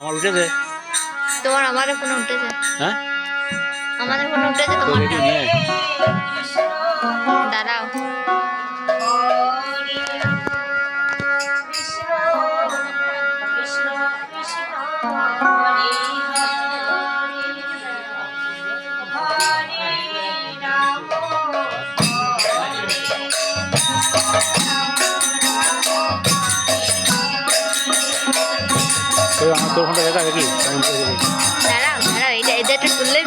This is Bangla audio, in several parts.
আমার উঠেছে? তোমার আমারও ফোন উঠেছে। হ্যাঁ? আমাদের ফোন উঠেছে তোমার। আমার তোর ফোনটা দেখি কেমন দাঁড়াও দাঁড়াও এটা এটা একটু তুললে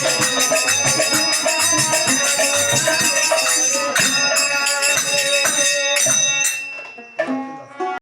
Yeah.